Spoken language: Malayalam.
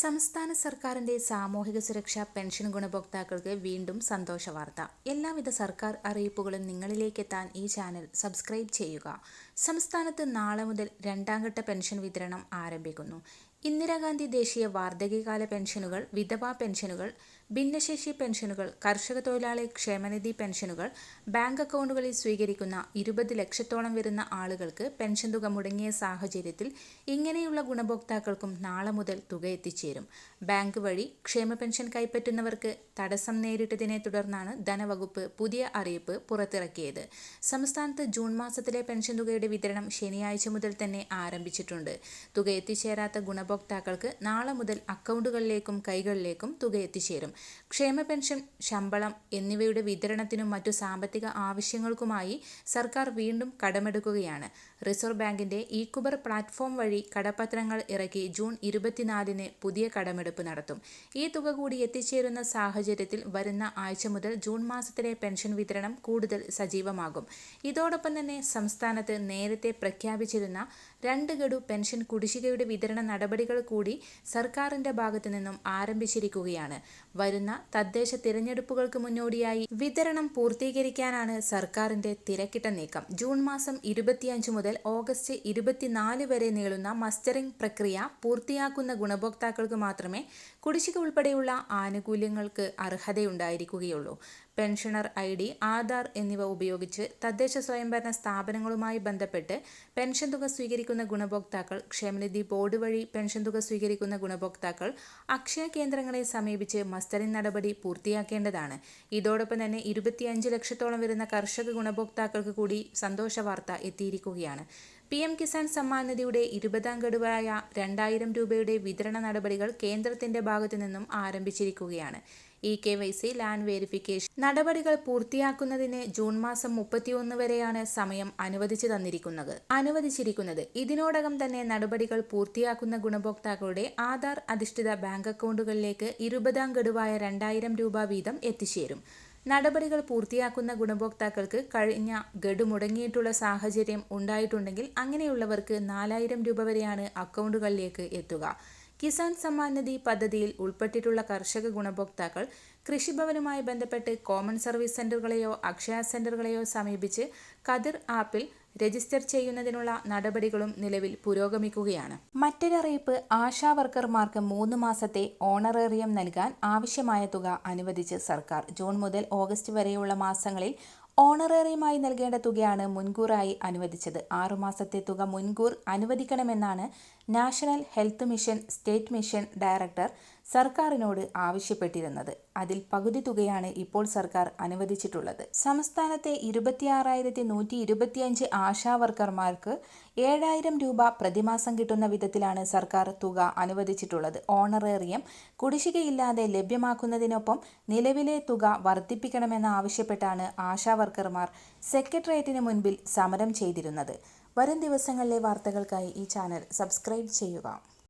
സംസ്ഥാന സർക്കാരിന്റെ സാമൂഹിക സുരക്ഷാ പെൻഷൻ ഗുണഭോക്താക്കൾക്ക് വീണ്ടും സന്തോഷ വാർത്ത എല്ലാവിധ സർക്കാർ അറിയിപ്പുകളും നിങ്ങളിലേക്കെത്താൻ ഈ ചാനൽ സബ്സ്ക്രൈബ് ചെയ്യുക. സംസ്ഥാനത്ത് നാളെ മുതൽ രണ്ടാംഘട്ട പെൻഷൻ വിതരണം ആരംഭിക്കുന്നു. ഇന്ദിരാഗാന്ധി ദേശീയ വാർദ്ധക്യകാല പെൻഷനുകൾ വിധവാ പെൻഷനുകൾ ഭിന്നശേഷി പെൻഷനുകൾ കർഷക തൊഴിലാളി ക്ഷേമനിധി പെൻഷനുകൾ ബാങ്ക് അക്കൗണ്ടുകളിൽ സ്വീകരിക്കുന്ന ഇരുപത് ലക്ഷത്തോളം വരുന്ന ആളുകൾക്ക് പെൻഷൻ തുക മുടങ്ങിയ സാഹചര്യത്തിൽ ഇങ്ങനെയുള്ള ഗുണഭോക്താക്കൾക്കും നാളെ മുതൽ തുക എത്തിച്ചേരും. ബാങ്ക് വഴി ക്ഷേമ പെൻഷൻ കൈപ്പറ്റുന്നവർക്ക് തടസ്സം നേരിട്ടതിനെ തുടർന്നാണ് ധനവകുപ്പ് പുതിയ അറിയിപ്പ് പുറത്തിറക്കിയത്. സംസ്ഥാനത്ത് ജൂൺ മാസത്തിലെ പെൻഷൻ തുകയുടെ വിതരണം ശനിയാഴ്ച മുതൽ തന്നെ ആരംഭിച്ചിട്ടുണ്ട്. തുക എത്തിച്ചേരാത്ത ഗുണഭോക്താക്കൾക്ക് നാളെ മുതൽ അക്കൗണ്ടുകളിലേക്കും കൈകളിലേക്കും തുക എത്തിച്ചേരും. ക്ഷേമ പെൻഷൻ ശമ്പളം എന്നിവയുടെ വിതരണത്തിനും മറ്റു സാമ്പത്തിക ആവശ്യങ്ങൾക്കുമായി സർക്കാർ വീണ്ടും കടമെടുക്കുകയാണ്. റിസർവ് ബാങ്കിന്റെ ഈക്കുബർ പ്ലാറ്റ്ഫോം വഴി കടപത്രങ്ങൾ ഇറക്കി ജൂൺ ഇരുപത്തിനാലിന് പുതിയ കടമെടുപ്പ് നടത്തും. ഈ തുക കൂടി എത്തിച്ചേരുന്ന സാഹചര്യത്തിൽ വരുന്ന ആഴ്ച മുതൽ ജൂൺ മാസത്തിലെ പെൻഷൻ വിതരണം കൂടുതൽ സജീവമാകും. ഇതോടൊപ്പം തന്നെ സംസ്ഥാനത്ത് നേരത്തെ പ്രഖ്യാപിച്ചിരുന്ന രണ്ട് ഗഡു പെൻഷൻ കുടിശ്ശികയുടെ വിതരണ നടപടികൾ കൂടി സർക്കാരിന്റെ ഭാഗത്തു നിന്നും ആരംഭിച്ചിരിക്കുകയാണ്. വരുന്ന തദ്ദേശ തിരഞ്ഞെടുപ്പുകൾക്ക് മുന്നോടിയായി വിതരണം പൂർത്തീകരിക്കാനാണ് സർക്കാരിന്റെ തിരക്കിട്ട നീക്കം. ജൂൺ മാസം ഇരുപത്തിയഞ്ച് മുതൽ ഓഗസ്റ്റ് ഇരുപത്തിനാല് വരെ നീളുന്ന മസ്റ്ററിംഗ് പ്രക്രിയ പൂർത്തിയാക്കുന്ന ഗുണഭോക്താക്കൾക്ക് മാത്രമേ കുടിശ്ശിക ഉൾപ്പെടെയുള്ള ആനുകൂല്യങ്ങൾക്ക് അർഹതയുണ്ടായിരിക്കുകയുള്ളൂ. പെൻഷണർ ഐ ഡി ആധാർ എന്നിവ ഉപയോഗിച്ച് തദ്ദേശ സ്വയംഭരണ സ്ഥാപനങ്ങളുമായി ബന്ധപ്പെട്ട് പെൻഷൻ തുക സ്വീകരിക്കുന്ന ഗുണഭോക്താക്കൾ ക്ഷേമനിധി ബോർഡ് വഴി പെൻഷൻ തുക സ്വീകരിക്കുന്ന ഗുണഭോക്താക്കൾ അക്ഷയ കേന്ദ്രങ്ങളെ സമീപിച്ച് മസ്റ്ററിംഗ് നടപടി പൂർത്തിയാക്കേണ്ടതാണ്. ഇതോടൊപ്പം തന്നെ ഇരുപത്തിയഞ്ച് ലക്ഷത്തോളം വരുന്ന കർഷക ഗുണഭോക്താക്കൾക്ക് കൂടി സന്തോഷ വാർത്ത എത്തിയിരിക്കുകയാണ്. പി എം കിസാൻ സമ്മാൻ നിധിയുടെ ഇരുപതാം ഗഡുവായ രണ്ടായിരം രൂപയുടെ വിതരണ നടപടികൾ കേന്ദ്രത്തിന്റെ ഭാഗത്തു നിന്നും ആരംഭിച്ചിരിക്കുകയാണ്. E K Y C land verification. നടപടികൾ പൂർത്തിയാക്കുന്നതിന് ജൂൺ മാസം മുപ്പത്തിയൊന്ന് വരെയാണ് സമയം അനുവദിച്ചു തന്നിരിക്കുന്നത്. അനുവദിച്ചിരിക്കുന്നത് ഇതിനോടകം തന്നെ നടപടികൾ പൂർത്തിയാക്കുന്ന ഗുണഭോക്താക്കളുടെ ആധാർ അധിഷ്ഠിത ബാങ്ക് അക്കൗണ്ടുകളിലേക്ക് ഇരുപതാം ഗഡുവായ രണ്ടായിരം രൂപ വീതം എത്തിച്ചേരും. നടപടികൾ പൂർത്തിയാക്കുന്ന ഗുണഭോക്താക്കൾക്ക് കഴിഞ്ഞ ഗഡു മുടങ്ങിയിട്ടുള്ള സാഹചര്യം ഉണ്ടായിട്ടുണ്ടെങ്കിൽ അങ്ങനെയുള്ളവർക്ക് നാലായിരം രൂപ വരെയാണ് അക്കൗണ്ടുകളിലേക്ക് എത്തുക. കിസാൻ സമ്മാൻ നിധി പദ്ധതിയിൽ ഉൾപ്പെട്ടിട്ടുള്ള കർഷക ഗുണഭോക്താക്കൾ കൃഷിഭവനുമായി ബന്ധപ്പെട്ട് കോമൺ സർവീസ് സെന്ററുകളെയോ അക്ഷയ സെന്ററുകളെയോ സമീപിച്ച് കതിർ ആപ്പിൽ രജിസ്റ്റർ ചെയ്യുന്നതിനുള്ള നടപടികളും നിലവിൽ പുരോഗമിക്കുകയാണ്. മറ്റൊരറിയിപ്പ് ആശാ വർക്കർമാർക്ക് മൂന്ന് മാസത്തെ ഓണറേറിയം നൽകാൻ ആവശ്യമായ തുക അനുവദിച്ച് സർക്കാർ ജൂൺ മുതൽ ഓഗസ്റ്റ് വരെയുള്ള മാസങ്ങളിൽ ഓണറേറിയമായി നൽകേണ്ട തുകയാണ് മുൻകൂറായി അനുവദിച്ചത്. ആറുമാസത്തെ തുക മുൻകൂർ അനുവദിക്കണമെന്നാണ് national health mission state mission director സർക്കാരിനോട് ആവശ്യപ്പെട്ടിരുന്നത്. അതിൽ പകുതി തുകയാണ് ഇപ്പോൾ സർക്കാർ അനുവദിച്ചിട്ടുള്ളത്. സംസ്ഥാനത്തെ ഇരുപത്തിയാറായിരത്തി നൂറ്റി ഇരുപത്തിയഞ്ച് ആശാവർക്കർമാർക്ക് ഏഴായിരം രൂപ പ്രതിമാസം കിട്ടുന്ന വിധത്തിലാണ് സർക്കാർ തുക അനുവദിച്ചിട്ടുള്ളത്. ഓണറേറിയം കുടിശ്ശികയില്ലാതെ ലഭ്യമാക്കുന്നതിനൊപ്പം നിലവിലെ തുക വർദ്ധിപ്പിക്കണമെന്ന് ആവശ്യപ്പെട്ടാണ് ആശാവർക്കർമാർ സെക്രട്ടേറിയറ്റിന് മുൻപിൽ സമരം ചെയ്തിരുന്നത്. വരും ദിവസങ്ങളിലെ വാർത്തകൾക്കായി ഈ ചാനൽ സബ്സ്ക്രൈബ് ചെയ്യുക.